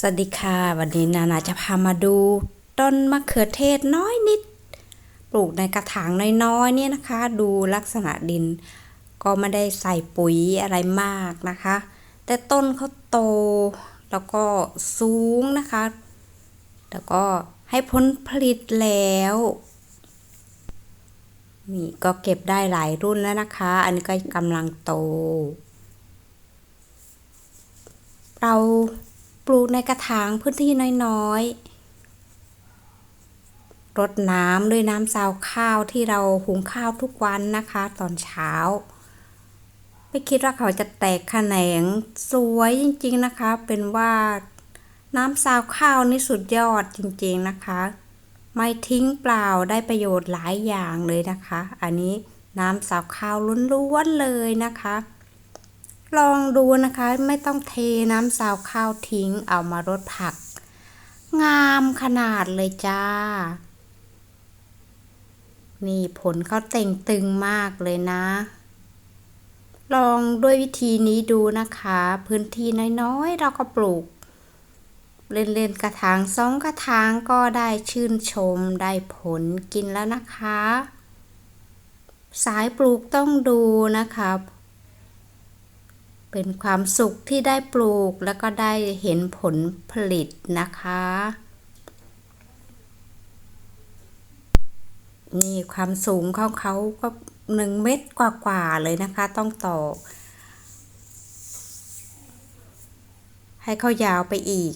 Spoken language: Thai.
สวัสดีค่ะ วันนี้นานาจะพามาดูต้นมะเขือเทศน้อยนิด ปลูกในกระถางน้อยๆเนี่ยนะคะ ดูลักษณะดิน ก็ไม่ได้ใส่ปุ๋ยอะไรมากนะคะ แต่ต้นเขาโต แล้วก็สูงนะคะ แล้วก็ให้ผลผลิตแล้วนี่ก็เก็บได้หลายรุ่นแล้วนะคะ อันนี้ก็กำลังโต เรา ปลูกในกระถางพื้นที่น้อยๆ รดน้ำด้วยน้ำซาวข้าวที่เราหุงข้าวทุกวันนะคะ ตอนเช้า ไม่คิดว่าเขาจะแตกแขนงสวยจริงๆนะคะ เป็นว่าน้ำซาวข้าวนี่สุดยอดจริงๆนะคะ ไม่ทิ้งเปล่าได้ประโยชน์หลายอย่างเลยนะคะ อันนี้น้ำซาวข้าวล้วนๆเลยนะคะ ลองดูนะคะไม่ต้องเทน้ำซาวข้าวทิ้งเอามารดผัก งามขนาดเลยจ้า นี่ผลเขาเต่งตึงมากเลยนะ ลองด้วยวิธีนี้ดูนะคะ พื้นที่น้อยๆ เราก็ปลูก เล่นๆกระถางสองกระถางก็ได้ชื่นชมได้ผลกินแล้วนะคะ สายปลูกต้องดูนะคะ เป็นความสุขที่ได้ปลูกแล้วก็ได้เห็นผลผลิตนะคะ นี่ความสูงของเขาก็หนึ่งเมตรกว่าๆเลยนะคะ ต้องต่อ ให้เขายาวไปอีก